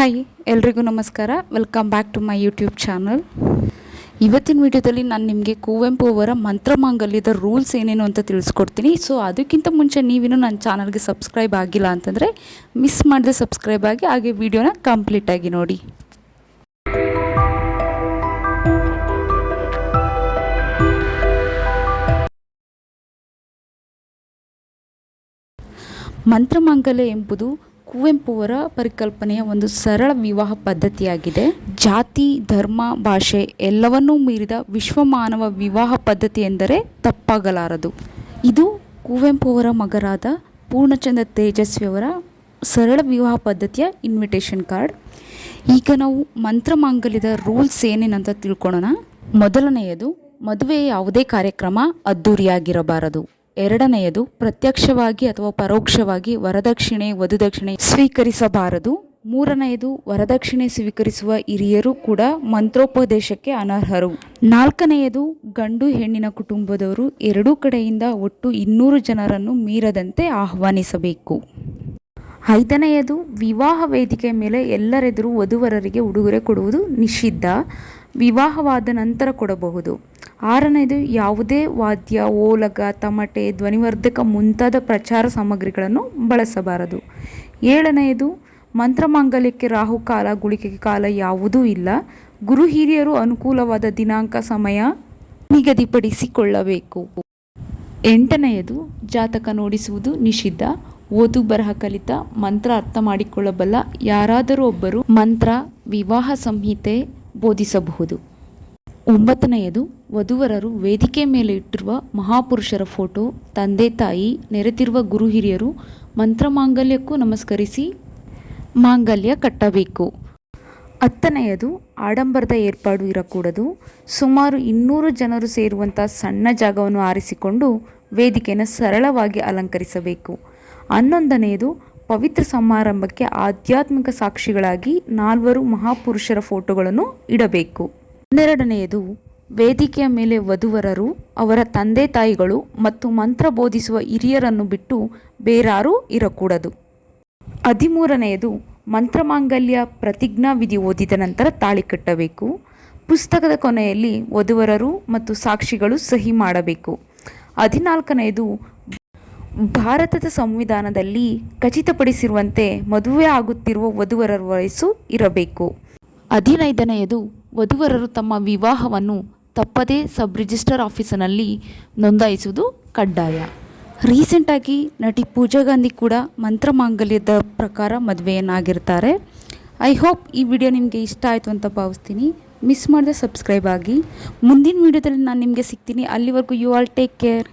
Hi, ಎಲ್ರಿಗೂ ನಮಸ್ಕಾರ. Welcome back to my YouTube channel ಇವತ್ತಿನ ವಿಡಿಯೋದಲ್ಲಿ ನಾನು ನಿಮಗೆ ಕುವೆಂಪು ಅವರ ಮಂತ್ರಮಾಂಗಲ್ಯದ ರೂಲ್ಸ್ ಏನೇನು ಅಂತ ತಿಳಿಸ್ಕೊಡ್ತೀನಿ. ಸೊ ಅದಕ್ಕಿಂತ ಮುಂಚೆ ನೀವಿನ್ನೂ ನನ್ನ ಚಾನಲ್ಗೆ ಸಬ್ಸ್ಕ್ರೈಬ್ ಆಗಿಲ್ಲ ಅಂತಂದರೆ ಮಿಸ್ ಮಾಡದೆ ಸಬ್ಸ್ಕ್ರೈಬ್ ಆಗಿ, ಹಾಗೆ ವಿಡಿಯೋನ ಕಂಪ್ಲೀಟಾಗಿ ನೋಡಿ. ಮಂತ್ರಮಾಂಗಲ್ಯ ಎಂಬುದು ಕುವೆಂಪು ಅವರ ಪರಿಕಲ್ಪನೆಯ ಒಂದು ಸರಳ ವಿವಾಹ ಪದ್ಧತಿಯಾಗಿದೆ. ಜಾತಿ, ಧರ್ಮ, ಭಾಷೆ ಎಲ್ಲವನ್ನೂ ಮೀರಿದ ವಿಶ್ವಮಾನವ ವಿವಾಹ ಪದ್ಧತಿ ಎಂದರೆ ತಪ್ಪಾಗಲಾರದು. ಇದು ಕುವೆಂಪು ಅವರ ಮಗರಾದ ಪೂರ್ಣಚಂದ್ರ ತೇಜಸ್ವಿಯವರ ಸರಳ ವಿವಾಹ ಪದ್ಧತಿಯ ಇನ್ವಿಟೇಷನ್ ಕಾರ್ಡ್ ಈಗ ನಾವು ಮಂತ್ರಮಾಂಗಲ್ಯದ ರೂಲ್ಸ್ ಏನೇನಂತ ತಿಳ್ಕೊಳ್ಳೋಣ ಮೊದಲನೆಯದು ಮದುವೆ ಯಾವುದೇ ಕಾರ್ಯಕ್ರಮ ಅದ್ದೂರಿಯಾಗಿರಬಾರದು. ಎರಡನೆಯದು ಪ್ರತ್ಯಕ್ಷವಾಗಿ ಅಥವಾ ಪರೋಕ್ಷವಾಗಿ ವರದಕ್ಷಿಣೆ, ವಧುದಕ್ಷಿಣೆ ಸ್ವೀಕರಿಸಬಾರದು. ಮೂರನೆಯದು ವರದಕ್ಷಿಣೆ ಸ್ವೀಕರಿಸುವ ಹಿರಿಯರು ಕೂಡ ಮಂತ್ರೋಪದೇಶಕ್ಕೆ ಅನರ್ಹರು. ನಾಲ್ಕನೆಯದು ಗಂಡು ಹೆಣ್ಣಿನ ಕುಟುಂಬದವರು ಎರಡೂ ಕಡೆಯಿಂದ ಒಟ್ಟು ಇನ್ನೂರು ಜನರನ್ನು ಮೀರದಂತೆ ಆಹ್ವಾನಿಸಬೇಕು. ಐದನೆಯದು ವಿವಾಹ ವೇದಿಕೆ ಮೇಲೆ ಎಲ್ಲರೆದುರು ವಧುವರರಿಗೆ ಉಡುಗೊರೆ ಕೊಡುವುದು ನಿಷಿದ್ಧ. ವಿವಾಹವಾದ ನಂತರ ಕೊಡಬಹುದು. ಆರನೆಯದು ಯಾವುದೇ ವಾದ್ಯ, ಓಲಗ, ತಮಟೆ, ಧ್ವನಿವರ್ಧಕ ಮುಂತಾದ ಪ್ರಚಾರ ಸಾಮಗ್ರಿಗಳನ್ನು ಬಳಸಬಾರದು. ಏಳನೆಯದು ಮಂತ್ರಮಾಂಗಲ್ಯಕ್ಕೆ ರಾಹುಕಾಲ ಗುಳಿಕೆ ಕಾಲ ಯಾವುದೂ ಇಲ್ಲ. ಗುರು ಹಿರಿಯರು ಅನುಕೂಲವಾದ ದಿನಾಂಕ ಸಮಯ ನಿಗದಿಪಡಿಸಿಕೊಳ್ಳಬೇಕು. ಎಂಟನೆಯದು ಜಾತಕ ನೋಡಿಸುವುದು ನಿಷಿದ್ಧ. ಓದು ಬರಹ ಕಲಿತ, ಮಂತ್ರ ಅರ್ಥ ಮಾಡಿಕೊಳ್ಳಬಲ್ಲ ಯಾರಾದರೂ ಒಬ್ಬರು ಮಂತ್ರ ವಿವಾಹ ಸಂಹಿತೆ ಬೋಧಿಸಬಹುದು. ಒಂಬತ್ತನೆಯದು ವಧುವರರು ವೇದಿಕೆ ಮೇಲೆ ಇಟ್ಟಿರುವ ಮಹಾಪುರುಷರ ಫೋಟೋ, ತಂದೆ ತಾಯಿ ನೆರೆತಿರುವ ಗುರು ಹಿರಿಯರು ಮಂತ್ರ ಮಾಂಗಲ್ಯಕ್ಕೂ ನಮಸ್ಕರಿಸಿ ಮಾಂಗಲ್ಯ ಕಟ್ಟಬೇಕು. ಹತ್ತನೆಯದು, ಆಡಂಬರದ ಏರ್ಪಾಡು ಇರಕೂಡದು. ಸುಮಾರು ಇನ್ನೂರು ಜನರು ಸೇರುವಂಥ ಸಣ್ಣ ಜಾಗವನ್ನು ಆರಿಸಿಕೊಂಡು ವೇದಿಕೆಯನ್ನು ಸರಳವಾಗಿ ಅಲಂಕರಿಸಬೇಕು. ಹನ್ನೊಂದನೆಯದು, ಪವಿತ್ರ ಸಮಾರಂಭಕ್ಕೆ ಆಧ್ಯಾತ್ಮಿಕ ಸಾಕ್ಷಿಗಳಾಗಿ ನಾಲ್ವರು ಮಹಾಪುರುಷರ ಫೋಟೋಗಳನ್ನು ಇಡಬೇಕು. ಹನ್ನೆರಡನೆಯದು ವೇದಿಕೆಯ ಮೇಲೆ ವಧುವರರು, ಅವರ ತಂದೆ ತಾಯಿಗಳು ಮತ್ತು ಮಂತ್ರ ಬೋಧಿಸುವ ಹಿರಿಯರನ್ನು ಬಿಟ್ಟು ಬೇರಾರೂ ಇರಕೂಡದು. ಹದಿಮೂರನೆಯದು, ಮಂತ್ರಮಾಂಗಲ್ಯ ಪ್ರತಿಜ್ಞಾ ವಿಧಿ ಓದಿದ ನಂತರ ತಾಳಿ ಕಟ್ಟಬೇಕು. ಪುಸ್ತಕದ ಕೊನೆಯಲ್ಲಿ ವಧುವರರು ಮತ್ತು ಸಾಕ್ಷಿಗಳು ಸಹಿ ಮಾಡಬೇಕು. ಹದಿನಾಲ್ಕನೆಯದು, ಭಾರತದ ಸಂವಿಧಾನದಲ್ಲಿ ಖಚಿತಪಡಿಸಿರುವಂತೆ ಮದುವೆ ಆಗುತ್ತಿರುವ ವಧುವರರ ವಯಸ್ಸು ಇರಬೇಕು. ಹದಿನೈದನೆಯದು, ವಧುವರರು ತಮ್ಮ ವಿವಾಹವನ್ನು ತಪ್ಪದೇ ಸಬ್ ರಿಜಿಸ್ಟರ್ ಆಫೀಸಿನಲ್ಲಿ ನೋಂದಾಯಿಸುವುದು ಕಡ್ಡಾಯ. ರೀಸೆಂಟಾಗಿ ನಟಿ ಪೂಜಾ ಗಾಂಧಿ ಕೂಡ ಮಂತ್ರಮಾಂಗಲ್ಯದ ಪ್ರಕಾರ ಮದುವೆಯನ್ನಾಗಿರ್ತಾರೆ. ಐ ಹೋಪ್ ಈ ವಿಡಿಯೋ ನಿಮಗೆ ಇಷ್ಟ ಆಯಿತು ಅಂತ ಭಾವಿಸ್ತೀನಿ. ಮಿಸ್ ಮಾಡದೆ ಸಬ್ಸ್ಕ್ರೈಬ್ ಆಗಿ. ಮುಂದಿನ ವಿಡಿಯೋದಲ್ಲಿ ನಾನು ನಿಮಗೆ ಸಿಗ್ತೀನಿ. ಅಲ್ಲಿವರೆಗೂ ಯು ಆಲ್ ಟೇಕ್ ಕೇರ್.